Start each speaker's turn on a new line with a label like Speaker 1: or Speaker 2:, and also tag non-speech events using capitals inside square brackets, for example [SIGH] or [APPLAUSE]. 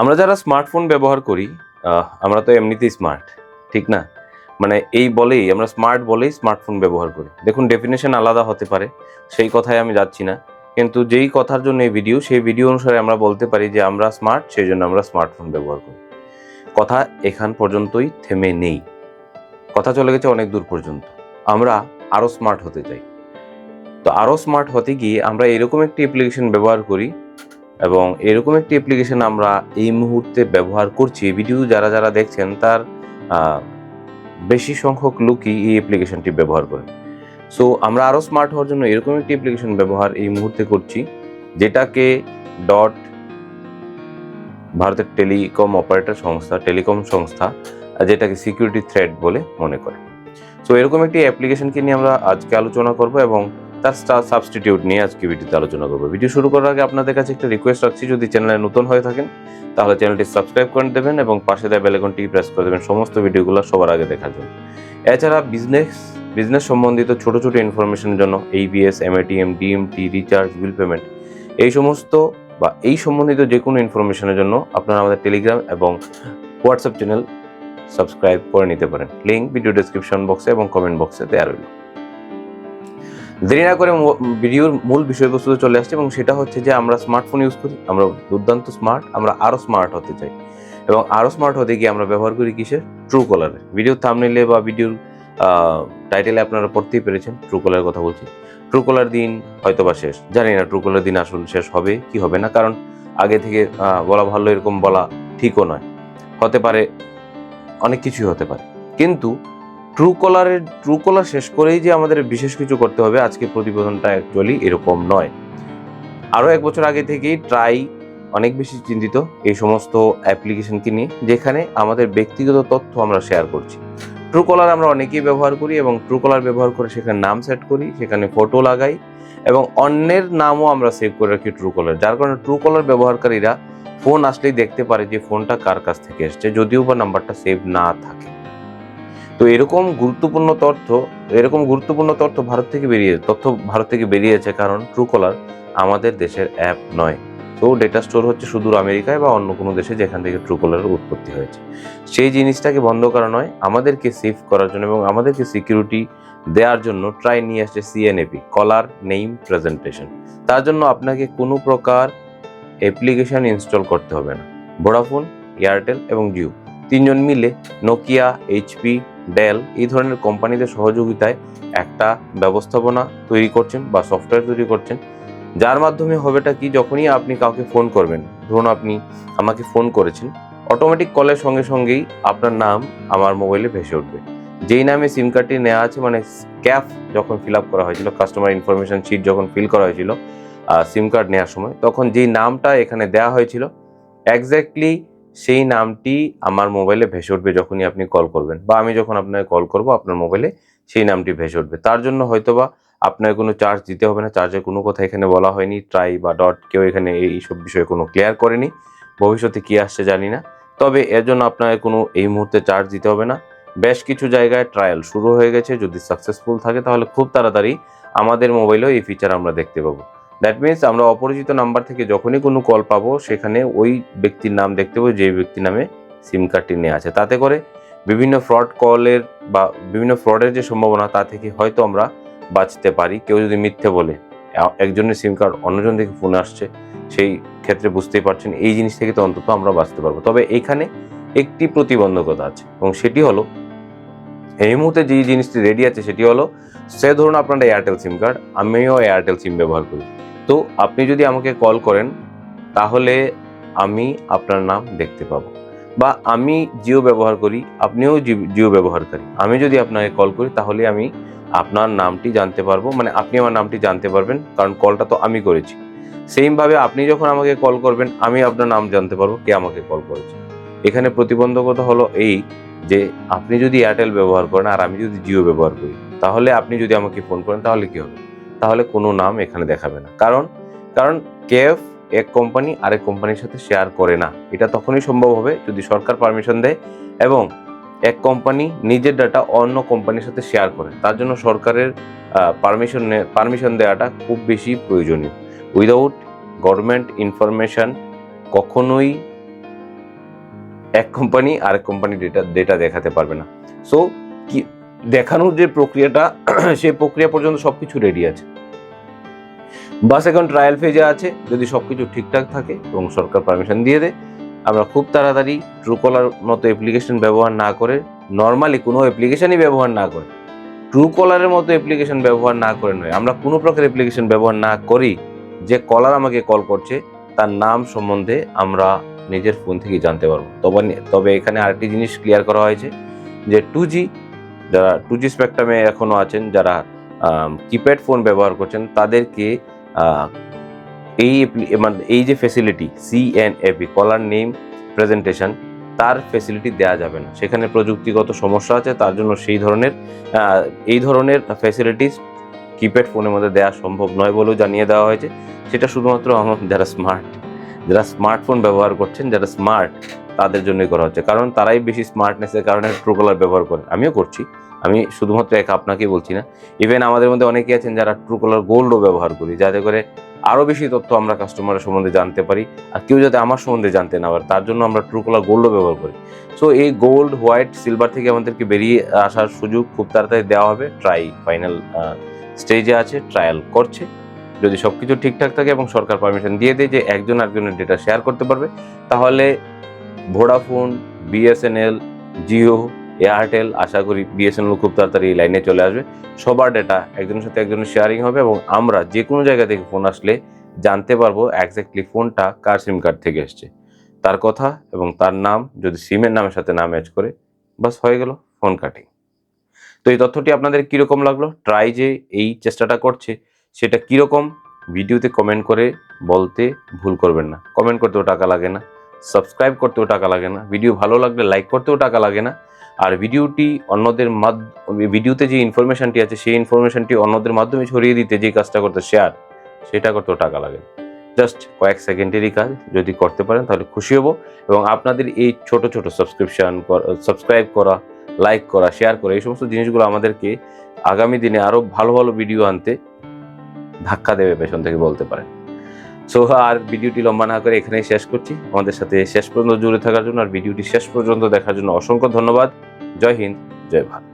Speaker 1: আমরা যারা স্মার্টফোন ব্যবহার করি আমরা তো এমনিতেই স্মার্ট ঠিক না? মানে এই বলেই, আমরা স্মার্ট বলেই স্মার্টফোন ব্যবহার করি। দেখুন ডেফিনেশন আলাদা হতে পারে, সেই কথায় আমি যাচ্ছি না। কিন্তু যেই কথার জন্য এই ভিডিও সেই ভিডিও অনুসারে আমরা বলতে পারি যে আমরা স্মার্ট সেই জন্য আমরা স্মার্টফোন ব্যবহার করি। কথা এখান পর্যন্তই থেমে নেই। কথা চলে গেছে অনেক দূর পর্যন্ত। আমরা আরও স্মার্ট হতে চাই। তো আরও স্মার্ট হতে গিয়ে আমরা এরকম একটি অ্যাপ্লিকেশন ব্যবহার করি এবং এরকম একটি অ্যাপ্লিকেশন আমরা এই মুহূর্তে ব্যবহার করছি। ভিডিও যারা যারা দেখছেন, তার বেশি সংখ্যক লোকই এই অ্যাপ্লিকেশনটি ব্যবহার করে। সো আমরা আরও স্মার্ট হওয়ার জন্য এরকম একটি অ্যাপ্লিকেশন ব্যবহার এই মুহূর্তে করছি, যেটাকে ডট ভারতের টেলিকম অপারেটর সংস্থা টেলিকম সংস্থা যেটাকে সিকিউরিটি থ্রেড বলে মনে করে। সো এরকম একটি অ্যাপ্লিকেশনকে নিয়ে আমরা আজকে আলোচনা করব এবং তার স্টার সাবস্টিটিউট নিয়ে আজকে ভিডিওতে আলোচনা করব। ভিডিও শুরু করার আগে আপনাদের কাছে একটা রিকোয়েস্ট রাখছি, যদি চ্যানেলে নতুন হয়ে থাকেন, তাহলে চ্যানেলটি সাবস্ক্রাইব করে দেবেন এবং পাশে দেওয়া বেলেকনটি প্রেস করে দেবেন। সমস্ত ভিডিওগুলো সবার আগে দেখার জন্য। এছাড়া বিজনেস বিজনেস সম্বন্ধিত ছোট ছোট ইনফরমেশনের জন্য AEPS MATM DMT recharge bill payment এই সমস্ত বা এই সম্বন্ধিত যে কোনো ইনফরমেশনের জন্য আপনারা আমাদের টেলিগ্রাম এবং হোয়াটসঅ্যাপ চ্যানেল সাবস্ক্রাইব করে নিতে পারেন। লিঙ্ক ভিডিও ডেসক্রিপশন বক্সে এবং কমেন্ট বক্সে দেওয়া রইল। দেরি না করে ভিডিওর মূল বিষয়বস্তুতে চলে আসছে এবং সেটা হচ্ছে যে আমরা স্মার্টফোন ইউজ করি, আমরা দুর্দান্ত স্মার্ট আমরা আরও স্মার্ট হতে চাই। এবং আরও স্মার্ট হতে গিয়ে আমরা ব্যবহার করি কিসের? ট্রু কলারে ভিডিও থামনিলে বা ভিডিওর টাইটেলে আপনারা পড়তেই পেরেছেন ট্রু কলারের কথা বলছি। ট্রু কলার দিন হয়তো বা শেষ। জানি না ট্রু কলার দিন আসলে শেষ হবে কি হবে না, কারণ আগে থেকে বলা ভালো এরকম বলা ঠিকও নয়। হতে পারে, অনেক কিছুই হতে পারে। কিন্তু ট্রু কলারের ট্রু কলার শেষ করেই যে আমাদের বিশেষ কিছু করতে হবে, আজকে প্রতিবেদনটা অ্যাকচুয়ালি এরকম নয়। আরও এক বছর আগে থেকেই ট্রাই অনেক বেশি চিন্তিত এই সমস্ত অ্যাপ্লিকেশনকে নিয়ে, যেখানে আমাদের ব্যক্তিগত তথ্য আমরা শেয়ার করছি। ট্রু কলার আমরা অনেকেই ব্যবহার করি এবং ট্রু কলার ব্যবহার করে সেখানে নাম সেট করি, সেখানে ফটো লাগাই এবং অন্যের নামও আমরা সেভ করে রাখি ট্রু কলার যার কারণে ট্রু কলার ব্যবহারকারীরা ফোন আসলেই দেখতে পারে যে ফোনটা কার কাছ থেকে এসছে, যদিও বা নাম্বারটা সেভ না থাকে। তো এরকম গুরুত্বপূর্ণ তথ্য, এরকম গুরুত্বপূর্ণ তথ্য ভারত থেকে বেরিয়ে, তথ্য ভারত থেকে বেরিয়েছে কারণ ট্রুকলার আমাদের দেশের অ্যাপ নয়। তো ডেটা স্টোর হচ্ছে সুদূর আমেরিকায় বা অন্য কোনো দেশে যেখান থেকে ট্রুকলারের উৎপত্তি হয়েছে। সেই জিনিসটাকে বন্ধ করা নয়, আমাদেরকে সেভ করার জন্য এবং আমাদেরকে সিকিউরিটি দেওয়ার জন্য ট্রাই নিয়ে আসছে সিএনএপি কলার নেইম প্রেজেন্টেশন তার জন্য আপনাকে কোনো প্রকার অ্যাপ্লিকেশন ইনস্টল করতে হবে না। ভোডাফোন এয়ারটেল এবং জিও তিনজন মিলে নোকিয়া এইচপি ডেল এই ধরনের কোম্পানিদের সহযোগিতায় একটা ব্যবস্থাপনা তৈরি করছেন বা সফটওয়্যার তৈরি করছেন। যার মাধ্যমে হবেটা কি? যখনই আপনি কাউকে ফোন করবেন, ধরুন আপনি আমাকে ফোন করেছেন অটোমেটিক কলের সঙ্গে সঙ্গেই আপনার নাম আমার মোবাইলে ভেসে উঠবে। যেই নামে সিম কার্ডটি নেওয়া আছে মানে ক্যাফ যখন ফিল করা হয়েছিল কাস্টমার ইনফরমেশন শিট যখন ফিল করা হয়েছিল সিম কার্ড নেওয়ার সময়, তখন যেই নামটা এখানে দেওয়া হয়েছিল এক্স্যাক্টলি সেই নামটি আমার মোবাইলে ভেসে উঠবে যখনই আপনি কল করবেন। বা আমি যখন আপনাকে কল করব, আপনার মোবাইলে সেই নামটি ভেসে উঠবে। তার জন্য হয়তোবা আপনার কোনো চার্জ দিতে হবে না। চার্জের কোনো কথা এখানে বলা হয়নি। ট্রাই বা ডট কেউ এখানে এই সব বিষয়ে কোনো ক্লিয়ার করেনি। ভবিষ্যতে কি আসছে জানি না। তবে এর জন্য আপনাকে কোনো এই মুহূর্তে চার্জ দিতে হবে না। বেশ কিছু জায়গায় ট্রায়াল শুরু হয়ে গেছে। যদি সাকসেসফুল থাকে তাহলে খুব তাড়াতাড়ি আমাদের মোবাইলেও এই ফিচার আমরা দেখতে পাবো। দ্যাট মিনস আমরা অপরিচিত নাম্বার থেকে যখনই কোনো কল পাবো, সেখানে ওই ব্যক্তির নাম দেখতে পাবো যে ব্যক্তির নামে সিম কার্ডটি নেওয়া আছে। তাতে করে বিভিন্ন ফ্রড কলের বা বিভিন্ন ফ্রডের যে সম্ভাবনা, তা থেকে হয়তো আমরা বাঁচতে পারি। কেউ যদি মিথ্যে বলে একজনের সিম কার্ড অন্যজন থেকে ফোন আসছে, সেই ক্ষেত্রে বুঝতেই পারছেন, এই জিনিস থেকে তো অন্তত আমরা বাঁচতে পারব। তবে এখানে একটি প্রতিবন্ধকতা আছে, এবং সেটি হলো, এই মুহূর্তে যে জিনিসটি রেডি আছে, সেটি হলো, সে ধরুন আপনার এয়ারটেল সিম কার্ড আমিও এয়ারটেল সিম ব্যবহার করি। তো আপনি যদি আমাকে কল করেন, তাহলে আমি আপনার নাম দেখতে পাবো। বা আমি জিও ব্যবহার করি, আপনিও জিও ব্যবহারকারী। আমি যদি আপনাকে কল করি, তাহলে আমি আপনার নামটি জানতে পারব মানে আপনি আমার নামটি জানতে পারবেন, কারণ কলটা তো আমি করেছি। সেমভাবে আপনি যখন আমাকে কল করবেন, আমি আপনার নাম জানতে পারব কে আমাকে কল করেছে। এখানে প্রতিবন্ধকতা হলো এই যে, আপনি যদি এয়ারটেল ব্যবহার করেন, আর আমি যদি জিও ব্যবহার করি, তাহলে আপনি যদি আমাকে ফোন করেন, তাহলে কি হবে? তাহলে কোনো নাম এখানে দেখাবে না। কারণ কারণ কেএফ এক কোম্পানি আরেক কোম্পানির সাথে শেয়ার করে না। এটা তখনই সম্ভব হবে যদি সরকার পারমিশন দেয় এবং এক কোম্পানি নিজের ডাটা অন্য কোম্পানির সাথে শেয়ার করে। তার জন্য সরকারের পারমিশন পারমিশন দেওয়াটা খুব বেশি প্রয়োজনীয়। উইদাউট গভর্নমেন্ট ইনফরমেশন কখনোই এক কোম্পানি আরেক কোম্পানি ডেটা ডেটা দেখাতে পারবে না। সো কি দেখানোর যে প্রক্রিয়াটা, [CLEARS THROAT] সেই প্রক্রিয়া পর্যন্ত সব কিছু রেডি আছে। বাস এখন ট্রায়াল ফেজে আছে। যদি সব কিছু ঠিকঠাক থাকে এবং সরকার পারমিশন দিয়ে দেয়, আমরা খুব তাড়াতাড়ি ট্রুকলার মতো অ্যাপ্লিকেশন ব্যবহার না করে নর্মালি কোনো অ্যাপ্লিকেশনই ব্যবহার না করে ট্রু কলারের মতো অ্যাপ্লিকেশন ব্যবহার না করে নয়। আমরা কোনো প্রকার অ্যাপ্লিকেশন ব্যবহার না করি, যে কলার আমাকে কল করছে, তার নাম সম্বন্ধে আমরা নিজের ফোন থেকে জানতে পারব। তবে তবে এখানে আরেকটি জিনিস ক্লিয়ার করা হয়েছে, যে টু জি যারা টু জি স্পেকট্রামে এখনও আছেন, যারা কিপ্যাড ফোন ব্যবহার করছেন, তাদেরকে এই মানে এই যে facility C N AP caller name presentation তার ফেসিলিটি দেওয়া যাবে না। সেখানে প্রযুক্তিগত সমস্যা আছে, তার জন্য সেই ধরনের এই ধরনের ফ্যাসিলিটিস কিপ্যাড ফোনের মধ্যে দেওয়া সম্ভব নয় বলেও জানিয়ে দেওয়া হয়েছে। সেটা শুধুমাত্র আমার, যারা স্মার্ট যারা স্মার্টফোন ব্যবহার করছেন, যারা স্মার্ট তাদের জন্যই করা হচ্ছে। কারণ তারাই বেশি স্মার্টনেসের কারণে ট্রুকলার ব্যবহার করে। আমিও করছি। আমি শুধুমাত্র এক আপনাকেই বলছি না। ইভেন আমাদের মধ্যে অনেকেই আছেন যারা ট্রুকলার গোল্ডও ব্যবহার করি, যাতে করে আরও বেশি তথ্য আমরা কাস্টমারের সম্বন্ধে জানতে পারি আর কেউ যাতে আমার সম্বন্ধে জানতে না পারে, তার জন্য আমরা ট্রুকলার গোল্ডও ব্যবহার করি। সো এই গোল্ড হোয়াইট সিলভার থেকে আমাদেরকে বেরিয়ে আসার সুযোগ খুব তাড়াতাড়ি দেওয়া হবে। ট্রাই ফাইনাল স্টেজে আছে ট্রায়াল করছে। যদি সব কিছু ঠিকঠাক থাকে এবং সরকার পারমিশন দিয়ে দেয় যে একজন একজনের ডেটা শেয়ার করতে পারবে, তাহলে ভোডাফোন, বিএসএনএল, জিও, এয়ারটেল, আশা করি বিএসএনএল খুব তাড়াতাড়ি এই লাইনে চলে আসবে। সবার ডেটা একজনের সাথে একজনের শেয়ারিং হবে এবং আমরা যে কোনো জায়গা থেকে ফোন আসলে জানতে পারব একজ্যাক্টলি ফোনটা কার সিম কার্ড থেকে এসছে। তার কথা এবং তার নাম, যদি সিমের নামের সাথে না ম্যাচ করে, বাস হয়ে গেল ফোন কাটিং তো এই তথ্যটি আপনাদের কীরকম লাগল? ট্রাই যে এই চেষ্টাটা করছে, সেটা কীরকম? ভিডিওতে কমেন্ট করে বলতে ভুল করবেন না। কমেন্ট করতেও টাকা লাগে না। সাবস্ক্রাইব করতেও টাকা লাগে না। ভিডিও ভালো লাগলে লাইক করতেও টাকা লাগে না। আর ভিডিওটি অন্যদের মাধ্যমে ভিডিওতে যে ইনফরমেশনটি আছে, সেই ইনফরমেশনটি অন্যদের মাধ্যমে ছড়িয়ে দিতে যে কাজটা করতে শেয়ার সেটা করতেও টাকা লাগে। জাস্ট কয়েক সেকেন্ডেরই কাজ যদি করতে পারেন, তাহলে খুশি হব। এবং আপনাদের এই ছোট ছোট সাবস্ক্রিপশন সাবস্ক্রাইব করা লাইক করা শেয়ার করা, এই সমস্ত জিনিসগুলো আমাদেরকে আগামী দিনে আরও ভালো ভালো ভিডিও আনতে ধাক্কা দেবে পেছন থেকে বলতে পারেন। সো আর ভিডিওটি লম্বা না করে এখানেই শেষ করছি। আমাদের সাথে শেষ পর্যন্ত জুড়ে থাকার জন্য আর ভিডিওটি শেষ পর্যন্ত দেখার জন্য অসংখ্য ধন্যবাদ। জয় হিন্দ, জয় ভারত।